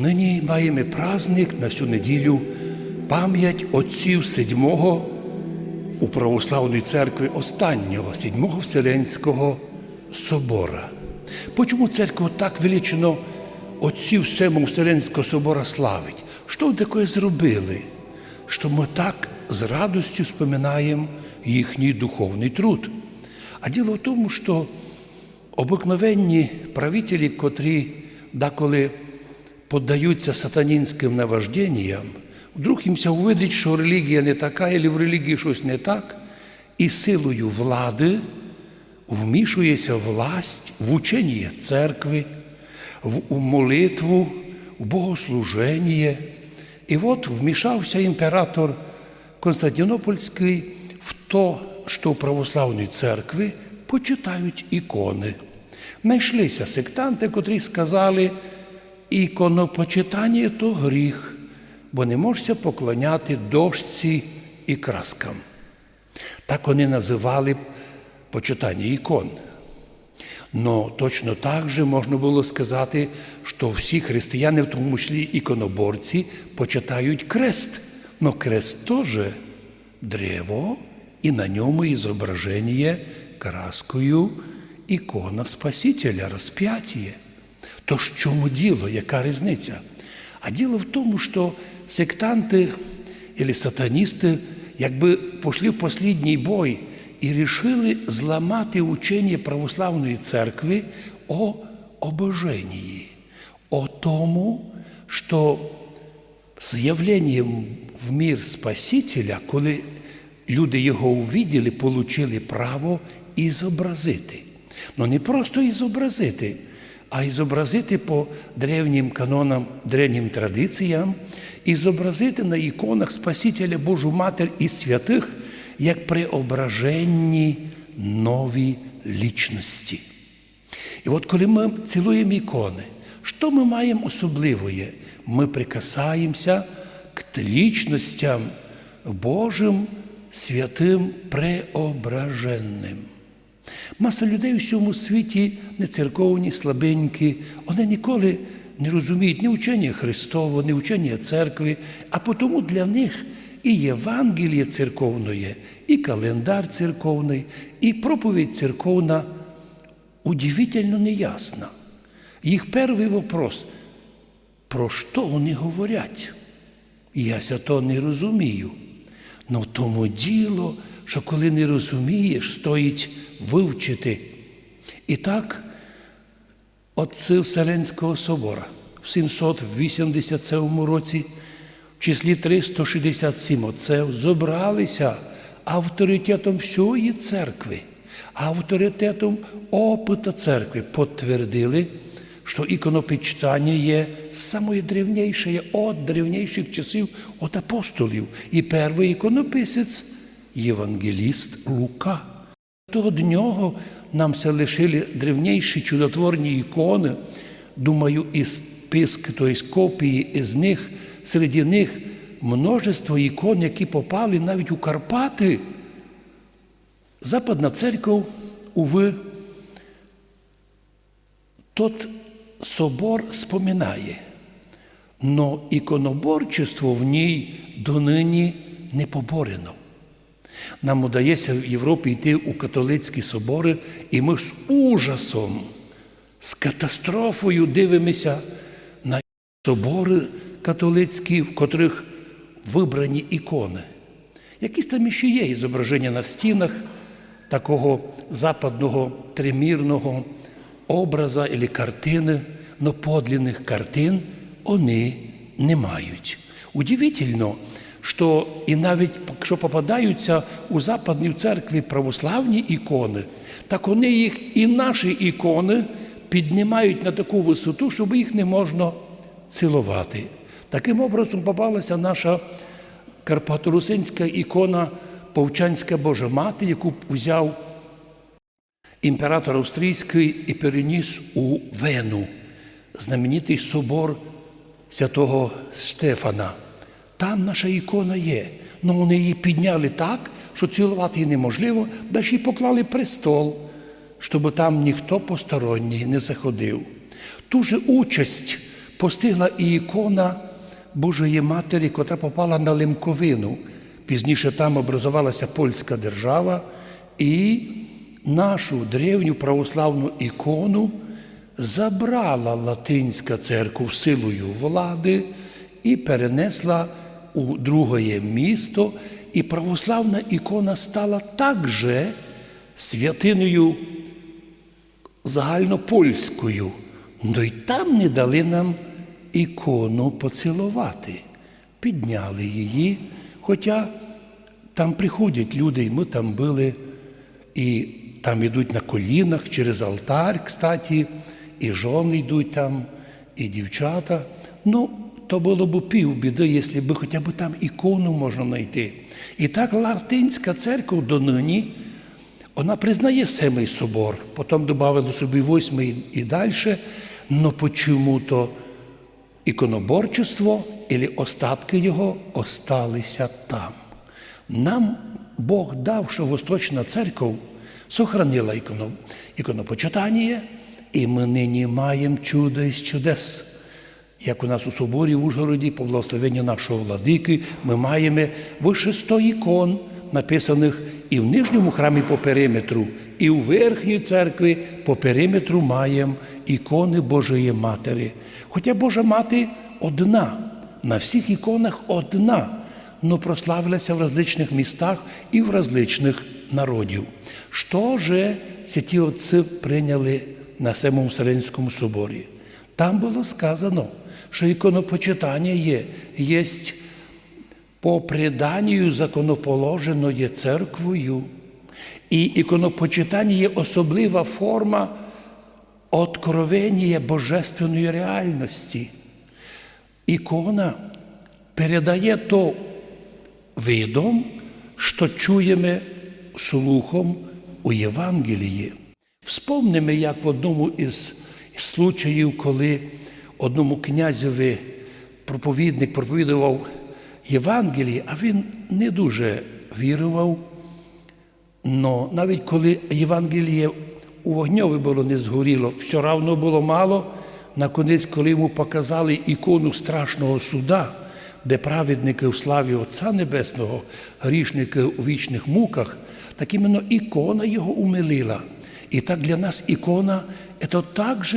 Нині маємо праздник на всю неділю пам'ять отців седьмого у православної церкви останнього седьмого Вселенського собора. Почому церква так величено отців Семого Вселенського собора славить? Що вони таке зробили? Що ми так з радостю споминаємо їхній духовний труд. А діло в тому, що обикновенні правителі, котрі деколи поддаються сатанінським наважденням, вдруг їмся увидить, що релігія не така, або в релігії щось не так, і силою влади вмішується власть в учення церкви, в молитву, в богослуження. І от вмішався імператор Константинопольський в то, що в православній церкві почитають ікони. Знайшлися сектанти, котрі сказали, іконопочитання то гріх, бо не можеться поклоняти дошці і краскам. Так вони називали почитання ікон. Но точно так же можна було сказати, що всі християни, в тому числі іконоборці, почитають крест. Но крест теж древо, і на ньому і зображення краскою ікона Спасителя, розп'ятіє. То в чому діло, яка різниця? А діло в тому, що сектанти або сатаністи якби пішли в послідній бой і рішили зламати учення православної церкви о обоженні, о тому, що з явленням в мір Спасителя, коли люди його увиділи, отримали право і зобразити. Ну не просто і зобразити, а й зобразити по древнім канонам, древнім традиціям, і зобразити на іконах Спасителя Божу Матір і святих як преображенні нові лічності. І от коли ми цілуємо ікони, що ми маємо особливе? Ми прикасаємося к лічностям Божим святим преображенним. Маса людей у всьому світі не церковні, слабенькі, вони ніколи не розуміють ні учення Христового, ні учення церкви, а тому для них і Євангеліє церковне, і календар церковний, і проповідь церковна удивительно неясна. Їх перший вопрос, про що вони говорять? Я то не розумію. В тому діло, що коли не розумієш, стоїть вивчити. І так, отці Вселенського собора в 787 році, в числі 367 отців, зобралися авторитетом всієї церкви, авторитетом опита церкви, підтвердили, що іконопочитання є самое древніше, від древніших часів від апостолів. І перший іконописець Євангеліст Лука. До нього нам все лишили древніші чудотворні ікони, думаю, і списк, тобто копії із них, серед них множество ікон, які попали навіть у Карпати. Западна церква, уви, тот собор споминає, но іконоборчество в ній донині не поборено. Нам удається в Європі йти у католицькі собори, і ми з ужасом, з катастрофою дивимося на собори католицькі, в котрих вибрані ікони. Якісь там ще є зображення на стінах такого западного тримірного образа або картини, но подлинних картин вони не мають. Удивительно, що і навіть якщо попадаються у западній церкві православні ікони, так вони їх і наші ікони піднімають на таку висоту, щоб їх не можна цілувати. Таким образом попалася наша карпаторусинська ікона Повчанська Божа Мати, яку взяв імператор австрійський і переніс у Вену, знаменитий собор святого Стефана. Там наша ікона є. але вони її підняли так, що цілувати її неможливо, далі їй поклали престол, щоб там ніхто посторонній не заходив. Ту же участь постигла і ікона Божої Матері, котра попала на Лемковину. Пізніше там образувалася польська держава, і нашу древню православну ікону забрала Латинська церква силою влади і перенесла у друге місто, і православна ікона стала також святиною загальнопольською. Ну й там не дали нам ікону поцілувати. Підняли її, хоча там приходять люди, і ми там були, і там йдуть на колінах через алтар, кстати, і жони йдуть там, і дівчата. Ну, то було б півбіди, якщо б хоча б там ікону можна знайти. І так Латинська церква донині, вона признає Семий собор, потім додали собі восьмий і далі, але почему-то іконоборчество і остатки його осталися там. Нам Бог дав, що Восточна церква сохранила іконо, іконопочитання, і ми нині маємо чудо із чудес. Як у нас у соборі в Ужгороді, по благословенню нашого владики, ми маємо вище 100 ікон, написаних і в нижньому храмі по периметру, і у верхній церкві по периметру маємо ікони Божої Матері. Хоча Божа Мати одна, на всіх іконах одна, але прославилася в различних містах і в различних народів. Що же святі отці прийняли на Семому Вселенському соборі? Там було сказано, що іконопочитання є, є по преданню законоположеної церквою. І іконопочитання є особлива форма откровення божественної реальності. Ікона передає то видом, що чуємо слухом у Євангелії. Вспомнимо, як в одному із случаїв, коли одному князеві проповідник проповідував Євангеліє, а він не дуже вірував. Но навіть коли Євангеліє у вогньові було не згоріло, все равно було мало. Наконець, коли йому показали ікону страшного суда, де праведники в славі Отця Небесного, грішники у вічних муках, так іменно ікона його умилила. І так для нас ікона це також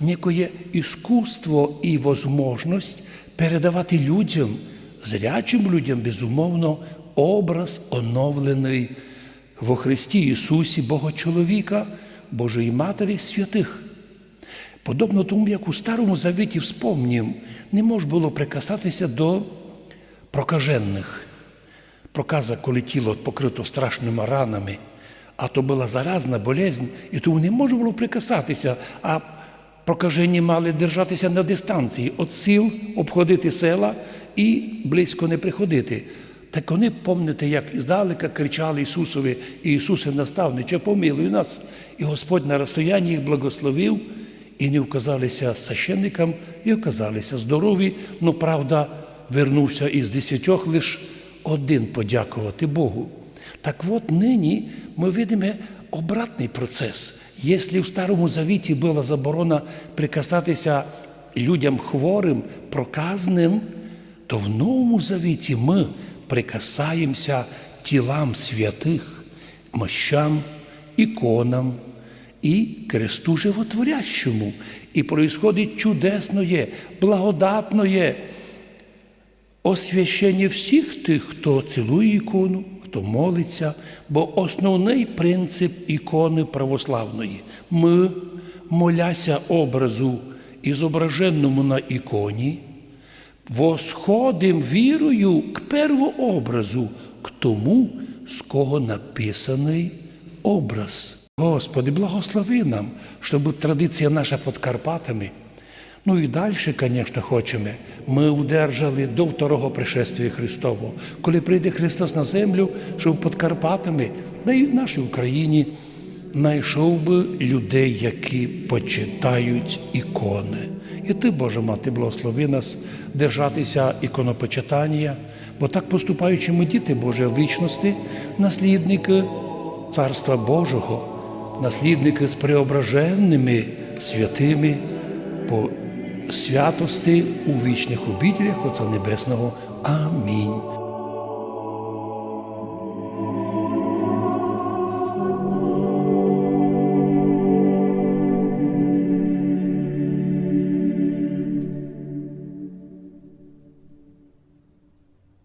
некое искусство і возможность передавати людям, зрячим людям, безумовно, образ оновлений во Христі Ісусі, Бога-чоловіка, Божої Матері святих. Подобно тому, як у Старому Завіті вспомнім, не можна було прикасатися до прокажених. Проказа, коли тіло покрито страшними ранами, а то була заразна болезнь, і тому не можна було прикасатися, а прокажені мали держатися на дистанції від сіл, обходити села і близько не приходити. Так вони, пам'ятаєте, як здалека кричали Ісусові, і Ісусе наставниче, помилуй нас. І Господь на розстоянні їх благословив, і не вказалися священникам, і оказалися здорові, ну правда, вернувся із десятьох лише один подякувати Богу. Так от нині ми видимо обратний процес. Якщо в Старому Завіті була заборона прикасатися людям хворим, проказним, то в Новому Завіті ми прикасаємося тілам святих, мощам, іконам і кресту животворящому. І происходить чудесне, благодатне освящення всіх тих, хто цілує ікону, хто молиться, бо основний принцип ікони православної. Ми, моляся образу, і зображеному на іконі, восходим вірою к первообразу, к тому, з кого написаний образ. Господи, благослови нам, щоб традиція наша під Карпатами. Ну і далі, звісно, хочемо. Ми удержали до второго пришествия Христового, коли прийде Христос на землю, щоб під Карпатами, да і в нашій Україні знайшов би людей, які почитають ікони. І ти, Боже мати, благослови нас держатися іконопочитання, бо так поступаючи ми діти Божі в вічності, наслідники Царства Божого, наслідники з преображеними святими по святости у вічних обітелях Отця Небесного. Амінь.